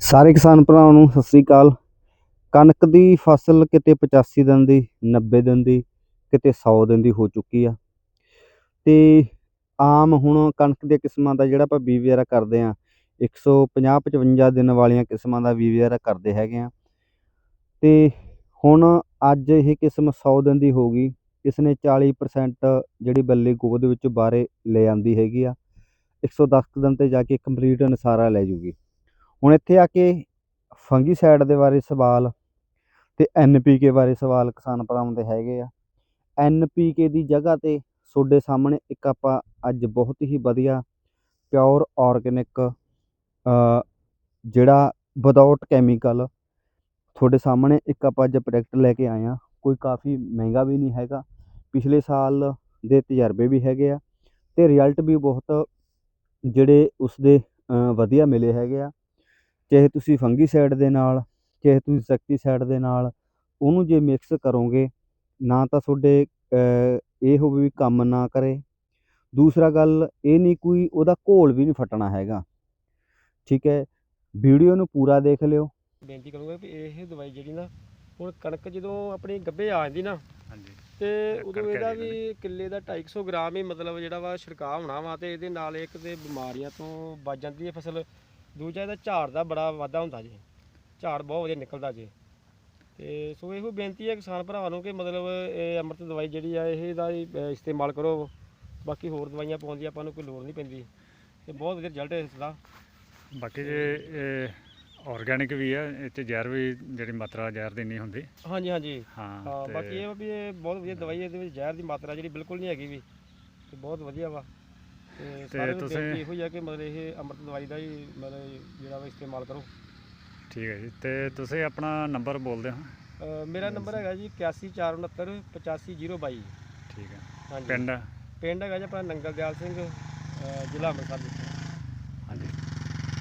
ਸਾਰੇ ਕਿਸਾਨ ਭਰਾਵਾਂ ਨੂੰ ਸਤਿ ਸ੍ਰੀ ਅਕਾਲ। ਕਣਕ ਦੀ ਫਸਲ ਕਿਤੇ 85 ਦਿਨ ਦੀ 90 ਦਿਨ ਦੀ, ਕਿਤੇ 100 ਦਿਨ ਦੀ ਹੋ ਚੁੱਕੀ ਆ। ਤੇ ਆਮ ਹੁਣ ਕਣਕ ਦੀਆਂ ਕਿਸਮਾਂ ਦਾ ਜਿਹੜਾ ਆਪਾਂ ਬੀ ਵਗੈਰਾ ਕਰਦੇ ਆ 150 55 ਦਿਨ ਵਾਲੀਆਂ ਕਿਸਮਾਂ ਦਾ ਬੀ ਵਗੈਰਾ ਕਰਦੇ ਹੈਗੇ ਆ। ਤੇ ਹੁਣ ਅੱਜ ਇਹ ਕਿਸਮ 100 ਦਿਨ ਦੀ ਹੋ ਗਈ, ਇਸ ਨੇ 40% ਜਿਹੜੀ ਬੱਲੇ ਗੋਹ ਦੇ ਵਿੱਚ ਬਾਹਰੇ ਲੈ ਆਂਦੀ ਹੈਗੀ ਆ। 110 ਕੁ ਦਿਨ ਤੇ ਜਾ ਕੇ ਕੰਪਲੀਟ ਨਸਾਰਾ ਲੈ ਜੂਗੀ। ਹੁਣ ਇੱਥੇ ਆ ਕੇ ਫੰਗੀਸਾਈਡ ਦੇ ਬਾਰੇ ਸਵਾਲ ਤੇ ਐਨਪੀਕੇ ਬਾਰੇ ਸਵਾਲ ਕਿਸਾਨ ਭਰਾਵਾਂ ਦੇ ਹੈਗੇ ਆ। ਐਨਪੀਕੇ ਦੀ ਜਗ੍ਹਾ ਤੇ ਤੁਹਾਡੇ ਸਾਹਮਣੇ ਇੱਕ ਆਪਾਂ ਅੱਜ ਬਹੁਤ ਹੀ ਵਧੀਆ ਪਿਓਰ ਆਰਗੈਨਿਕ ਜਿਹੜਾ ਵਿਦਆਊਟ ਕੈਮੀਕਲ ਤੁਹਾਡੇ ਸਾਹਮਣੇ ਇੱਕ ਆਪਾਂ ਅੱਜ ਪ੍ਰੋਡਕਟ ਲੈ ਕੇ ਆਏ ਆ। ਕੋਈ ਕਾਫੀ ਮਹਿੰਗਾ ਵੀ ਨਹੀਂ ਹੈਗਾ ਪਿਛਲੇ ਸਾਲ ਦੇ ਤਜਰਬੇ ਵੀ ਹੈਗੇ ਆ ਤੇ ਰਿਜ਼ਲਟ ਵੀ ਬਹੁਤ ਜਿਹੜੇ ਉਸਦੇ ਅ, ਵਧੀਆ ਮਿਲੇ ਹੈਗੇ ਆ। ਚਾਹੇ ਤੁਸੀਂ ਫੰਗੀਸਾਈਡ ਦੇ ਨਾਲ ਚਾਹੇ ਤੁਸੀਂ ਸੈਕਟੀਸਾਈਡ ਦੇ ਨਾਲ ਉਹਨੂੰ ਜੇ ਮਿਕਸ ਕਰੋਗੇ ਨਾ ਤਾਂ ਤੁਹਾਡੇ ਇਹ ਹੋਵੇ ਵੀ ਕੰਮ ਨਾ ਕਰੇ। ਦੂਸਰਾ ਗੱਲ ਇਹ ਨਹੀਂ ਕੋਈ ਉਹਦਾ ਘੋਲ ਵੀ ਨਹੀਂ ਫਟਣਾ ਹੈਗਾ। ਠੀਕ ਹੈ ਵੀਡੀਓ ਨੂੰ ਪੂਰਾ ਦੇਖ ਲਿਓ। ਬੇਨਤੀ ਕਰੂੰਗਾ ਵੀ ਇਹ ਦਵਾਈ ਜਿਹੜੀ ਨਾ ਹੁਣ ਕਣਕ ਜਦੋਂ ਆਪਣੀ ਗੱਭੇ ਆ ਜਾਂਦੀ ਨਾ ਹਾਂਜੀ। ਤੇ ਉਦੋਂ ਇਹਦਾ ਵੀ ਕਿੱਲੇ ਦਾ 250 ਗ੍ਰਾਮ ਹੀ ਮਤਲਬ ਜਿਹੜਾ ਵਾ ਛਿੜਕਾਅ ਹੋਣਾ ਵਾ ਤੇ ਇਹਦੇ ਨਾਲ ਇੱਕ ਤੇ ਬਿਮਾਰੀਆਂ ਤੋਂ ਬਚ ਜਾਂਦੀ ਹੈ ਫਸਲ। ਦੂਜਾ ਇਹਦਾ ਝਾੜ ਦਾ ਬੜਾ ਵਾਧਾ ਹੁੰਦਾ ਜੀ। ਝਾੜ ਬਹੁਤ ਵਧੀਆ ਨਿਕਲਦਾ ਜੀ। ਤੇ ਸੋ ਇਹੋ ਬੇਨਤੀ ਹੈ ਕਿਸਾਨ ਭਰਾਵਾਂ ਨੂੰ ਕਿ ਮਤਲਬ ਇਹ ਅੰਮ੍ਰਿਤ ਦਵਾਈ ਜਿਹੜੀ ਆ ਇਹ ਦਾ ਇਸਤੇਮਾਲ ਕਰੋ। ਬਾਕੀ ਹੋਰ ਦਵਾਈਆਂ ਪਾਉਣ ਦੀ ਆਪਾਂ ਨੂੰ ਕੋਈ ਲੋੜ ਨਹੀਂ ਪੈਂਦੀ। ਤੇ ਬਹੁਤ ਵਧੀਆ ਰਿਜ਼ਲਟ ਹੈ ਇਸ ਦਾ। ਬਾਕੀ ਜੇ ਆਰਗੈਨਿਕ ਵੀ ਹੈ ਇਹ 'ਚ ਜ਼ਹਿਰ ਵੀ ਜਿਹੜੀ ਮਾਤਰਾ ਜ਼ਹਿਰ ਦੀ ਨਹੀਂ ਹੁੰਦੀ। ਹਾਂਜੀ ਹਾਂਜੀ। ਹਾਂ ਬਾਕੀ ਇਹ ਵਾ ਵੀ ਇਹ ਬਹੁਤ ਵਧੀਆ ਦਵਾਈ ਹੈ ਇਹਦੇ ਵਿੱਚ ਜ਼ਹਿਰ ਦੀ ਮਾਤਰਾ ਜਿਹੜੀ ਬਿਲਕੁਲ ਨਹੀਂ ਹੈਗੀ ਵੀ। ਤੇ ਬਹੁਤ ਵਧੀਆ ਵਾ। ਤੇ ਸਾਰੇ ਨੂੰ ਤੁਸੀਂ- ਬੇਨਤੀ ਇਹੋ ਹੀ ਆ ਕਿ ਮਤਲਬ ਇਹ ਅੰਮ੍ਰਿਤ ਦਵਾਈ ਦਾ ਹੀ ਮਤਲਬ ਜਿਹੜਾ ਵਾ ਇਸਤੇਮਾਲ ਕਰੋ। ਠੀਕ ਹੈ ਜੀ ਤੇ ਤੁਸੀਂ ਆਪਣਾ ਨੰਬਰ ਬੋਲਦੇ ਹੋ? ਅ, ਮੇਰਾ ਨੰਬਰ ਹੈਗਾ ਜੀ 8149 85022 ਠੀਕ ਹੈ। ਹਾਂਜੀ। ਪਿੰਡ? ਪਿੰਡ ਹੈਗਾ ਜੀ ਆਪਣਾ ਨੰਗਲ ਦਿਆਲ ਸਿੰਘ ਅ, ਜ਼ਿਲ੍ਹਾ ਅੰਮ੍ਰਿਤਸਰ ਹਾਂਜੀ।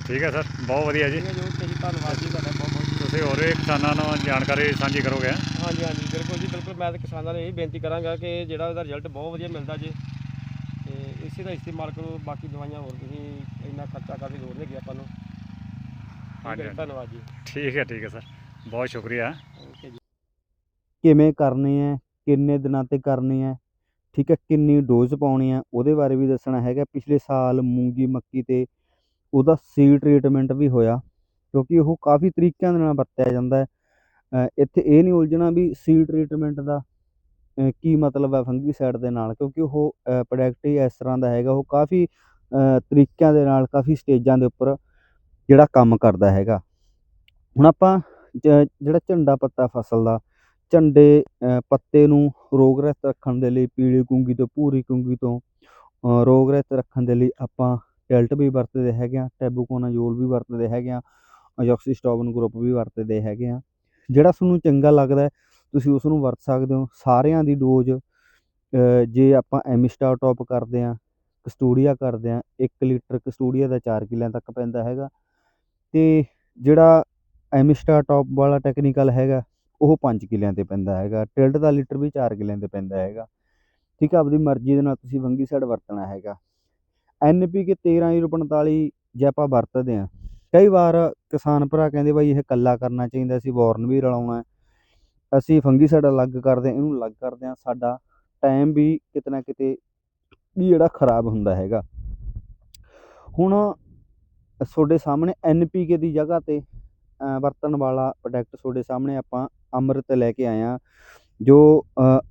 ਠੀਕ ਹੈ ਸਰ ਬਹੁਤ ਵਧੀਆ ਜੀ। ਠੀਕ ਹੈ ਜੀ ਓਕੇ ਜੀ ਧੰਨਵਾਦ ਜੀ ਤੁਹਾਡਾ ਬਹੁਤ ਬਹੁਤ ਤੁਸੀਂ ਹੋਰ ਵੀ ਕਿਸਾਨਾਂ ਨੂੰ ਜਾਣਕਾਰੀ ਸਾਂਝੀ ਕਰੋਗੇ? ਹਾਂਜੀ ਹਾਂਜੀ ਬਿਲਕੁਲ ਜੀ ਬਿਲਕੁਲ। ਮੈਂ ਤਾਂ ਕਿਸਾਨਾਂ ਨੂੰ ਇਹ ਬੇਨਤੀ ਕਰਾਂਗਾ ਕਿ ਜਿਹੜਾ ਉਹਦਾ ਰਿਜ਼ਲਟ ਬਹੁਤ ਵਧੀਆ ਮਿਲਦਾ ਜੀ। ਤੇ ਇਸੇ ਦਾ ਇਸਤੇਮਾਲ ਕਰੋ ਬਾਕੀ ਦਵਾਈਆਂ ਹੋਰ ਤੁਸੀਂ ਇੰਨਾ ਖਰਚਾ ਕਰਨ ਦੀ ਲੋੜ ਨਹੀਂ ਹੈਗੀ ਆਪਾਂ ਨੂੰ। ਠੀਕ ਹੈ ਹਾਂਜੀ। ਧੰਨਵਾਦ ਜੀ। ਠੀਕ ਹੈ ਠੀਕ ਹੈ ਸਰ। ਬਹੁਤ ਸ਼ੁਕਰੀਆ। ਓਕੇ ਜੀ। ਕਿਵੇਂ ਕਰਨੀ ਹੈ ਕਿੰਨੇ ਦਿਨਾਂ ਤੇ ਕਰਨੀ ਹੈ ਠੀਕ ਹੈ ਕਿੰਨੀ ਡੋਜ਼ ਪਾਉਣੀ ਹੈ ਉਹਦੇ ਬਾਰੇ ਵੀ ਦੱਸਣਾ ਹੈਗਾ। ਪਿਛਲੇ ਸਾਲ ਮੂੰਗੀ ਮੱਕੀ ਤੇ ਉਹਦਾ ਸੀਡ ਟ੍ਰੀਟਮੈਂਟ ਵੀ ਹੋਇਆ ਕਿਉਂਕਿ ਉਹ ਕਾਫੀ ਤਰੀਕਿਆਂ ਦੇ ਨਾਲ ਵਰਤਿਆ ਜਾਂਦਾ ਹੈ। ਅ, ਇੱਥੇ ਇਹ ਨਹੀਂ ਉਲਝਣਾ ਵੀ ਸੀਡ ਟ੍ਰੀਟਮੈਂਟ ਦਾ ਕੀ ਮਤਲਬ ਹੈ ਫੰਗੀਸਾਈਡ ਦੇ ਨਾਲ? ਕਿਉਂਕਿ ਉਹ ਪ੍ਰੋਡਕਟ ਹੀ ਇਸ ਤਰ੍ਹਾਂ ਦਾ ਹੈਗਾ, ਉਹ ਕਾਫੀ ਤਰੀਕਿਆਂ ਦੇ ਨਾਲ, ਕਾਫੀ ਸਟੇਜਾਂ ਦੇ ਉੱਪਰ ਜਿਹੜਾ ਕੰਮ ਕਰਦਾ ਹੈਗਾ। ਹੁਣ ਆਪਾਂ ਜ- ਜਿਹੜਾ ਝੰਡਾ ਪੱਤਾ ਫਸਲ ਦਾ, ਝੰਡੇ ਪੱਤੇ ਨੂੰ ਰੋਗ ਰਹਿਤ ਰੱਖਣ ਦੇ ਲਈ, ਪੀਲੀ ਕੁੰਗੀ ਤੋਂ ਭੂਰੀ ਕੁੰਗੀ ਤੋਂ ਰੋਗ ਰਹਿਤ ਰੱਖਣ ਦੇ ਲਈ ਆਪਾਂ ਟੈਲਟ ਵੀ ਵਰਤਦੇ ਹੈਗੇ ਆ ਟੈਬੂਕੋਨਾਜ਼ੋਲ ਵੀ ਵਰਤਦੇ ਹੈਗੇ ਆ ਅਜੋਕਸੀਸਟੋਬਨ ਗਰੁੱਪ ਵੀ ਵਰਤਦੇ ਹੈਗੇ ਆ ਜਿਹੜਾ ਤੁਹਾਨੂੰ ਚੰਗਾ ਲੱਗਦਾ ਤੁਸੀਂ ਉਸ ਨੂੰ ਵਰਤ ਸਕਦੇ ਹੋ। ਸਾਰਿਆਂ ਦੀ ਡੋਜ਼ ਜੇ ਆਪਾਂ ਐਮਿਸਟਾ ਟੌਪ ਕਰਦੇ ਹਾਂ, ਕਸਟੂਡੀਆ ਕਰਦੇ ਹਾਂ 1 ਲੀਟਰ ਕਸਟੂਡੀਆ ਦਾ 4 ਕਿੱਲਿਆਂ ਤੱਕ ਪੈਂਦਾ ਹੈਗਾ। ਤੇ ਜਿਹੜਾ ਐਮਿਸਟਾ ਟੌਪ ਵਾਲਾ ਟੈਕਨੀਕਲ ਹੈਗਾ, ਉਹ 5 ਕਿਲਿਆਂ ਤੇ ਪੈਂਦਾ ਹੈਗਾ। ਟਿਲਡ ਦਾ ਲੀਟਰ ਵੀ 4 ਕਿੱਲਿਆਂ ਤੇ ਪੈਂਦਾ ਹੈਗਾ। ਠੀਕ ਆ, ਆਪਦੀ ਮਰਜ਼ੀ ਦੇ ਨਾਲ ਤੁਸੀਂ ਵੰਗੀ ਸਾਈਡ ਵਰਤਣਾ ਹੈਗਾ। ਐਨਪੀਕੇ 1345 ਜੇ ਆਪਾਂ ਵਰਤਦੇ ਆ ਕਈ ਵਾਰ ਕਿਸਾਨ ਭਰਾ ਕਹਿੰਦੇ, ਬਾਈ, ਇਹ ਕੱਲਾ ਕਰਨਾ ਚਾਹੀਦਾ ਸੀ ਬੋਰਨ ਵੀ ਰਲਾਉਣਾ ਅਸੀਂ ਫੰਗੀਸਾਈਡ ਅਲੱਗ ਕਰਦੇ ਹਾਂ ਇਹਨੂੰ ਅਲੱਗ ਕਰਦੇ ਹਾਂ ਸਾਡਾ ਟਾਈਮ ਵੀ ਕਿਤੇ ਨਾ ਕਿਤੇ ਵੀ ਜਿਹੜਾ ਖਰਾਬ ਹੁੰਦਾ ਹੈਗਾ। ਹੁਣ ਤੁਹਾਡੇ ਸਾਹਮਣੇ ਐਨਪੀਕੇ ਦੀ ਜਗ੍ਹਾ ਤੇ ਵਰਤਣ ਵਾਲਾ ਪ੍ਰੋਡਕਟ ਤੁਹਾਡੇ ਸਾਹਮਣੇ ਆਪਾਂ ਅੰਮ੍ਰਿਤ ਲੈ ਕੇ ਆਏ ਹਾਂ ਜੋ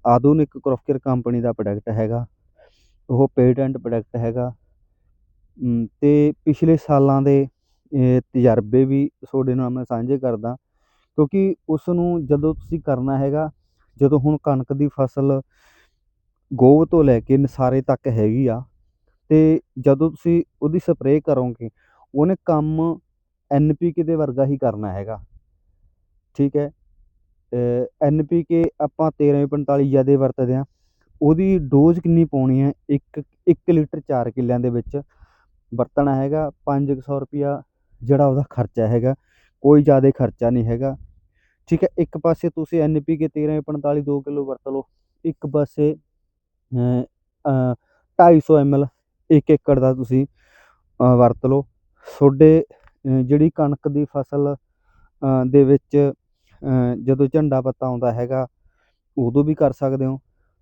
ਆਧੁਨਿਕ ਕ੍ਰੋਫਕੇਅਰ ਕੰਪਨੀ ਦਾ ਪ੍ਰੋਡਕਟ ਹੈਗਾ ਉਹ ਪੇਟੈਂਟ ਪ੍ਰੋਡਕਟ ਹੈਗਾ। ਅਮ, ਤੇ ਪਿਛਲੇ ਸਾਲਾਂ ਦੇ ਤਜਰਬੇ ਵੀ ਤੁਹਾਡੇ ਨਾਲ ਮੈਂ ਸਾਂਝੇ ਕਰਦਾ। ਕਿਉਂਕਿ ਉਸ ਨੂੰ ਜਦੋਂ ਤੁਸੀਂ ਕਰਨਾ ਹੈਗਾ, ਜਦੋਂ ਹੁਣ ਕਣਕ ਦੀ ਫਸਲ ਗੋਭ ਤੋਂ ਲੈ ਕੇ ਨਸਾਰੇ ਤੱਕ ਹੈਗੀ ਆ ਅਤੇ ਜਦੋਂ ਤੁਸੀਂ ਉਹਦੀ ਸਪਰੇਅ ਕਰੋਗੇ, ਉਹਨੇ ਕੰਮ ਐੱਨ ਪੀ ਕੇ ਦੇ ਵਰਗਾ ਹੀ ਕਰਨਾ ਹੈਗਾ। ਠੀਕ ਹੈ? ਐੱਨ ਪੀ ਕੇ ਆਪਾਂ ਤੇਰਾਂਵੇਂ ਪੰਤਾਲੀ ਜ਼ਿਆਦਾ ਵਰਤਦੇ ਹਾਂ। ਉਹਦੀ ਡੋਜ਼ ਕਿੰਨੀ ਪਾਉਣੀ ਹੈ? 1 1 ਲੀਟਰ ਚਾਰ ਕਿੱਲਿਆਂ ਦੇ ਵਿੱਚ ਵਰਤਣਾ ਹੈਗਾ। ਪੰਜ ਕੁ ਸੌ ਰੁਪਈਆ ਜਿਹੜਾ ਉਹਦਾ ਖਰਚਾ ਹੈਗਾ। ਕੋਈ ਜ਼ਿਆਦਾ ਖਰਚਾ ਨਹੀਂ ਹੈਗਾ। ਠੀਕ ਹੈ ਇੱਕ ਪਾਸੇ ਤੁਸੀਂ ਐਨਪੀਕੇ 1345 2 ਕਿਲੋ ਵਰਤ ਲਓ ਇੱਕ ਪਾਸੇ ਅ, ਅ, 250 ml ਇੱਕ ਏਕੜ ਦਾ ਤੁਸੀਂ ਵਰਤ ਲਓ। ਤੁਹਾਡੇ ਜਿਹੜੀ ਕਣਕ ਦੀ ਫਸਲ ਦੇ ਵਿੱਚ ਜਦੋਂ ਝੰਡਾ ਪੱਤਾ ਆਉਂਦਾ ਹੈਗਾ ਉਦੋਂ ਵੀ ਕਰ ਸਕਦੇ ਹੋ।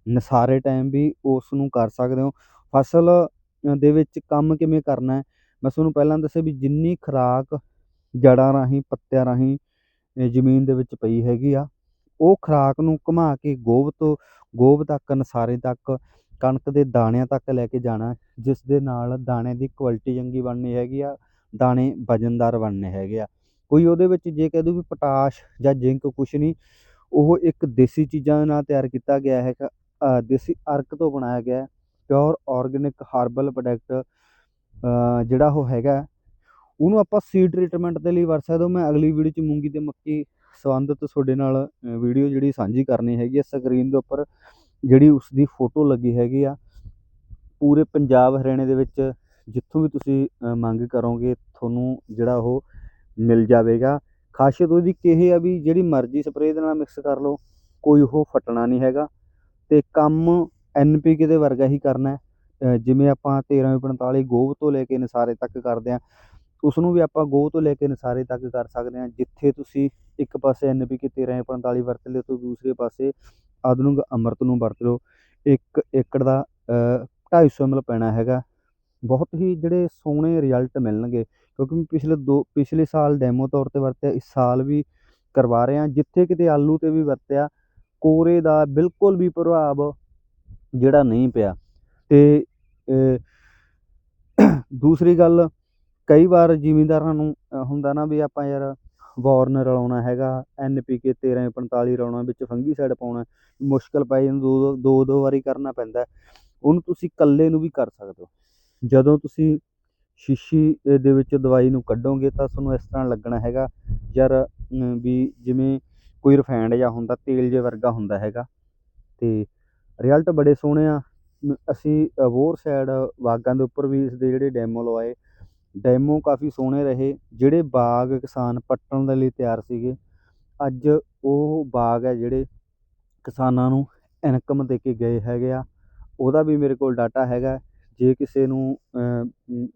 ਨਸਾਰੇ ਟਾਈਮ ਵੀ ਉਸ ਨੂੰ ਕਰ ਸਕਦੇ ਹੋ। ਫਸਲ ਦੇ ਵਿੱਚ ਕੰਮ ਕਿਵੇਂ ਕਰਨਾ ਹੈ? ਮੈਂ ਤੁਹਾਨੂੰ ਪਹਿਲਾਂ ਦੱਸਿਆ ਵੀ ਜਿੰਨੀ ਖੁਰਾਕ ਜੜ੍ਹਾਂ ਰਾਹੀਂ ਪੱਤਿਆਂ ਰਾਹੀਂ ਜ਼ਮੀਨ ਦੇ ਵਿੱਚ ਪਈ ਹੈਗੀ ਆ। ਉਹ ਖੁਰਾਕ ਨੂੰ ਘੁਮਾ ਕੇ ਗੋਭ ਤੋਂ ਗੋਭ ਤੱਕ, ਨਸਾਰੇ ਤੱਕ, ਕਣਕ ਦੇ ਦਾਣਿਆਂ ਤੱਕ ਲੈ ਕੇ ਜਾਣਾ। ਜਿਸ ਦੇ ਨਾਲ ਦਾਣੇ ਦੀ ਕੁਆਲਿਟੀ ਚੰਗੀ ਬਣਨੀ ਹੈਗੀ ਆ, ਦਾਣੇ ਵਜ਼ਨਦਾਰ ਬਣਨੇ ਹੈਗੇ ਆ। ਕੋਈ ਉਹਦੇ ਵਿੱਚ ਜੇ ਕਹਿ ਦੂ ਵੀ ਪੋਟਾਸ਼ ਜਾਂ ਜ਼ਿੰਕ ਕੁਛ ਨਹੀਂ, ਉਹ ਇੱਕ ਦੇਸੀ ਚੀਜ਼ਾਂ ਨਾਲ ਤਿਆਰ ਕੀਤਾ ਗਿਆ ਹੈਗਾ। ਦੇਸੀ ਅਰਕ ਤੋਂ ਬਣਾਇਆ ਗਿਆ ਪਿਓਰ ਆਰਗੈਨਿਕ ਹਰਬਲ ਪ੍ਰੋਡਕਟ ਜਿਹੜਾ ਉਹ ਹੈਗਾ ਉਹਨੂੰ ਆਪਾਂ ਸੀਡ ਟ੍ਰੀਟਮੈਂਟ ਦੇ ਲਈ ਵਰਤ ਸਕਦੇ ਹੋ। ਮੈਂ ਅਗਲੀ ਵੀਡੀਓ 'ਚ ਮੂੰਗੀ ਤੇ ਮੱਕੀ ਸੰਬੰਧਿਤ ਤੁਹਾਡੇ ਨਾਲ ਵੀਡੀਓ ਜਿਹੜੀ ਸਾਂਝੀ ਕਰਨੀ ਹੈਗੀ ਆ। ਸਕਰੀਨ ਦੇ ਉੱਪਰ ਜਿਹੜੀ ਉਸ ਦੀ ਫੋਟੋ ਲੱਗੀ ਹੈਗੀ ਆ। ਪੂਰੇ ਪੰਜਾਬ ਹਰਿਆਣੇ ਦੇ ਵਿੱਚ ਜਿੱਥੋਂ ਵੀ ਤੁਸੀਂ ਮੰਗ ਕਰੋਗੇ ਤੁਹਾਨੂੰ ਜਿਹੜਾ ਉਹ ਮਿਲ ਜਾਵੇਗਾ। ਖਾਸੀਅਤ ਉਹਦੀ ਕਿ ਇਹ ਆ ਵੀ ਜਿਹੜੀ ਮਰਜ਼ੀ ਸਪਰੇਅ ਦੇ ਨਾਲ ਮਿਕਸ ਕਰ ਲਓ ਕੋਈ ਉਹ ਫਟਣਾ ਨਹੀਂ ਹੈਗਾ। ਤੇ ਕੰਮ ਐਨਪੀਕੇ ਦੇ ਵਰਗਾ ਹੀ ਕਰਨਾ ਹੈ। ਅ, ਜਿਵੇਂ ਆਪਾਂ 1345 ਗੋਭ ਤੋਂ ਲੈ ਕੇ ਨਸਾਰੇ ਤੱਕ ਕਰਦੇ ਆ ਉਸ ਨੂੰ ਵੀ ਆਪਾਂ ਗੋਹ ਤੋਂ ਲੈ ਕੇ ਨਸਾਰੇ ਤੱਕ ਕਰ ਸਕਦੇ ਹਾਂ ਜਿੱਥੇ ਤੁਸੀਂ ਇੱਕ ਪਾਸੇ ਐਨਪੀਕੇ 1345 ਵਰਤ ਲਿਓ ਤਾਂ ਦੂਸਰੇ ਪਾਸੇ ਆਧੁਨਿਕ ਅੰਮ੍ਰਿਤ ਨੂੰ ਵਰਤ ਲਓ। ਇੱਕ ਏਕੜ ਦਾ ਅ, 250 ml ਪੈਣਾ ਹੈਗਾ। ਬਹੁਤ ਹੀ ਜਿਹੜੇ ਸੋਹਣੇ ਰਿਜ਼ਲਟ ਮਿਲਣਗੇ ਕਿਉਂਕਿ ਮੈਂ ਪਿਛਲੇ ਦੋ ਪਿਛਲੇ ਸਾਲ ਡੈਮੋ ਤੌਰ ਤੇ ਵਰਤਿਆ ਇਸ ਸਾਲ ਵੀ ਕਰਵਾ ਰਹੇ ਹਾਂ। ਜਿੱਥੇ ਕਿਤੇ ਆਲੂ ਤੇ ਵੀ ਵਰਤਿਆ ਕੋਰੇ ਦਾ ਬਿਲਕੁਲ ਵੀ ਪ੍ਰਭਾਵ ਜਿਹੜਾ ਨਹੀਂ ਪਿਆ। ਤੇ ਦੂਸਰੀ ਗੱਲ ਕਈ ਵਾਰ ਜ਼ਿਮੀਂਦਾਰਾਂ ਨੂੰ ਹੁੰਦਾ ਨਾ ਵੀ ਆਪਾਂ ਯਾਰ ਵਾਰਨਰ ਰਲਾਉਣਾ ਹੈਗਾ, ਐੱਨ ਪੀ ਕੇ ਤੇਰਾਂ ਪੰਤਾਲੀ ਰਲਾਉਣਾ, ਵਿੱਚ ਫੰਗੀਸਾਈਡ ਪਾਉਣਾ, ਮੁਸ਼ਕਲ ਪੈ ਜਾਂਦੀ, ਦੋ ਦੋ ਦੋ ਦੋ ਵਾਰੀ ਕਰਨਾ ਪੈਂਦਾ। ਉਹਨੂੰ ਤੁਸੀਂ ਇਕੱਲੇ ਨੂੰ ਵੀ ਕਰ ਸਕਦੇ ਹੋ। ਜਦੋਂ ਤੁਸੀਂ ਸ਼ੀਸ਼ੀ ਦੇ ਵਿੱਚ ਦਵਾਈ ਨੂੰ ਕੱਢੋਗੇ ਤਾਂ ਤੁਹਾਨੂੰ ਇਸ ਤਰ੍ਹਾਂ ਲੱਗਣਾ ਹੈਗਾ, ਯਾਰ ਵੀ ਜਿਵੇਂ ਕੋਈ ਰਿਫਾਈਨਡ ਜਾਂ ਹੁੰਦਾ, ਤੇਲ ਜੇ ਵਰਗਾ ਹੁੰਦਾ ਹੈਗਾ। ਤੇ ਰਿਜ਼ਲਟ ਬੜੇ ਸੋਹਣੇ ਆ। ਅਸੀਂ ਅਬੋਰ ਸਾਈਡ ਬਾਗਾਂ ਦੇ ਉੱਪਰ ਵੀ ਇਸ ਦੇ ਜਿਹੜੇ ਡੈਮੋ ਲਵਾਏ ਡੈਮੋ ਕਾਫੀ ਸੋਹਣੇ ਰਹੇ ਜਿਹੜੇ ਬਾਗ ਕਿਸਾਨ ਪੱਟਣ ਦੇ ਲਈ ਤਿਆਰ ਸੀਗੇ। ਅੱਜ ਉਹ ਬਾਗ ਹੈ ਜਿਹੜੇ ਕਿਸਾਨਾਂ ਨੂੰ ਇਨਕਮ ਦੇ ਕੇ ਗਏ ਹੈਗੇ ਆ। ਉਹਦਾ ਵੀ ਮੇਰੇ ਕੋਲ ਡਾਟਾ ਹੈਗਾ। ਜੇ ਕਿਸੇ ਨੂੰ ਅਮ,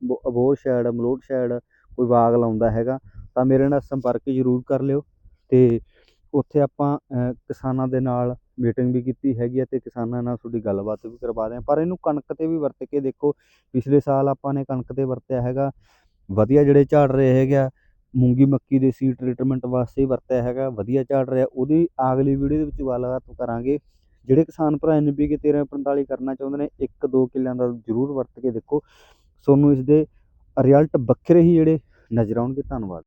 ਬ- ਅਬੋਹਰ ਸਾਈਡ ਮਲੋਟ ਸਾਈਡ ਕੋਈ ਬਾਗ ਲਾਉਂਦਾ ਹੈਗਾ ਤਾਂ ਮੇਰੇ ਨਾਲ ਸੰਪਰਕ ਜ਼ਰੂਰ ਕਰ ਲਿਓ। ਅਤੇ ਉੱਥੇ ਆਪਾਂ ਕਿਸਾਨਾਂ ਦੇ ਨਾਲ ਮੀਟਿੰਗ ਵੀ ਕੀਤੀ ਹੈਗੀ ਆ ਤੇ ਕਿਸਾਨਾਂ ਨਾਲ ਤੁਹਾਡੀ ਗੱਲਬਾਤ ਵੀ ਕਰਵਾ ਦਿਆਂ ਪਰ ਇਹਨੂੰ ਕਣਕ ਤੇ ਵੀ ਵਰਤ ਕੇ ਦੇਖੋ, ਪਿਛਲੇ ਸਾਲ ਆਪਾਂ ਨੇ ਕਣਕ ਤੇ ਵਰਤਿਆ ਹੈਗਾ, ਵਧੀਆ ਜਿਹੜੇ ਝਾੜ ਰਹੇ ਹੈਗੇ ਆ, ਮੂੰਗੀ ਮੱਕੀ ਦੇ ਸੀਡ ਟ੍ਰੀਟਮੈਂਟ ਵਾਸਤੇ ਵਰਤਿਆ ਹੈਗਾ, ਵਧੀਆ ਝਾੜ ਰਿਹਾ। ਉਹਦੀ ਅਗਲੀ ਵੀਡੀਓ ਦੇ ਵਿੱਚ ਗੱਲਬਾਤ ਕਰਾਂਗੇ। ਜਿਹੜੇ ਕਿਸਾਨ ਭਰਾ ਐਨਪੀਕੇ 1345 ਕਰਨਾ ਚਾਹੁੰਦੇ ਨੇ, ਇੱਕ ਦੋ ਕਿੱਲਿਆਂ ਦਾ ਜ਼ਰੂਰ ਵਰਤ ਕੇ ਦੇਖੋ। ਤੁਹਾਨੂੰ ਇਸ ਦੇ ਰਿਜ਼ਲਟ ਵੱਖਰੇ ਹੀ ਜਿਹੜੇ ਨਜ਼ਰ ਆਉਣਗੇ। ਧੰਨਵਾਦ।